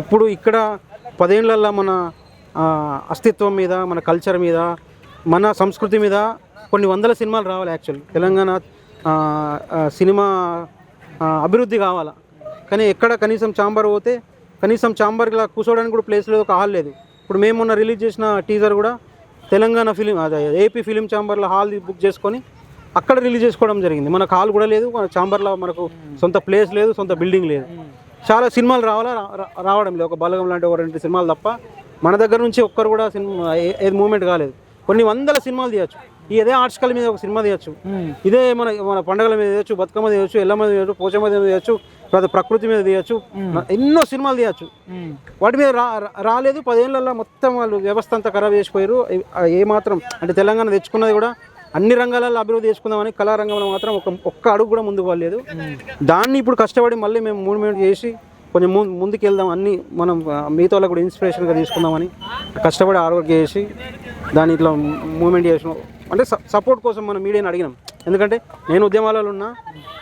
ఇప్పుడు ఇక్కడ పదేళ్ళల్లో మన అస్తిత్వం మీద మన కల్చర్ మీద మన సంస్కృతి మీద కొన్ని వందల సినిమాలు రావాలి యాక్చువల్. తెలంగాణ సినిమా అభివృద్ధి కావాలా? కానీ ఎక్కడ కనీసం చాంబర్ పోతే కనీసం చాంబర్లా కూర్చోవడానికి కూడా ప్లేస్ లేదు ఒక హాల్ లేదు. ఇప్పుడు మేము మొన్న రిలీజ్ చేసిన టీజర్ కూడా తెలంగాణ ఫిలిం అదే ఏపీ ఫిలిం ఛాంబర్లో హాల్ బుక్ చేసుకొని అక్కడ రిలీజ్ చేసుకోవడం జరిగింది. మనకు హాల్ కూడా లేదు మన చాంబర్లో మనకు సొంత ప్లేస్ లేదు సొంత బిల్డింగ్ లేదు. చాలా సినిమాలు రావాలా? రావడం లేదు. ఒక బలగం లాంటి ఒక రెండు సినిమాలు తప్ప మన దగ్గర నుంచి ఒక్కరు కూడా సినిమా ఏది మూమెంట్ కాలేదు. కొన్ని వందల సినిమాలు తీయచ్చు. ఇదే ఆర్ట్స్ కళ మీద ఒక సినిమా తీయచ్చు. ఇదే మన మన పండుగల మీద తీయచ్చు బతుకమ్మ తీయచ్చు ఎల్లమ్మ మీద తీయచ్చు పోచమ్మ మీద తీయచ్చు తర్వాత ప్రకృతి మీద తీయచ్చు ఎన్నో సినిమాలు తీయచ్చు. వాటి మీద రా రాలేదు. పదేళ్ళలో మొత్తం వాళ్ళు వ్యవస్థ అంతా ఖరాబ్ చేసిపోయారు. ఏ- ఆ ఏ మాత్రం అంటే తెలంగాణ తెచ్చుకున్నది కూడా అన్ని రంగాలలో అభివృద్ధి చేసుకుందామని కళారంగంలో మాత్రం ఒక ఒక్క అడుగు కూడా ముందుకు పోలేదు. దాన్ని ఇప్పుడు కష్టపడి మళ్ళీ మేము మూవ్మెంట్ చేసి కొంచెం ముందు ముందుకు వెళ్దాం అన్ని మనం మిగతా వాళ్ళకి కూడా ఇన్స్పిరేషన్గా తీసుకుందామని కష్టపడి హార్డ్ చేసి దాన్ని ఇట్లా మూమెంట్ చేసినాం అంటే సపోర్ట్ కోసం మనం మీడియాని అడిగినాం. ఎందుకంటే నేను ఉద్యమాలలో ఉన్నా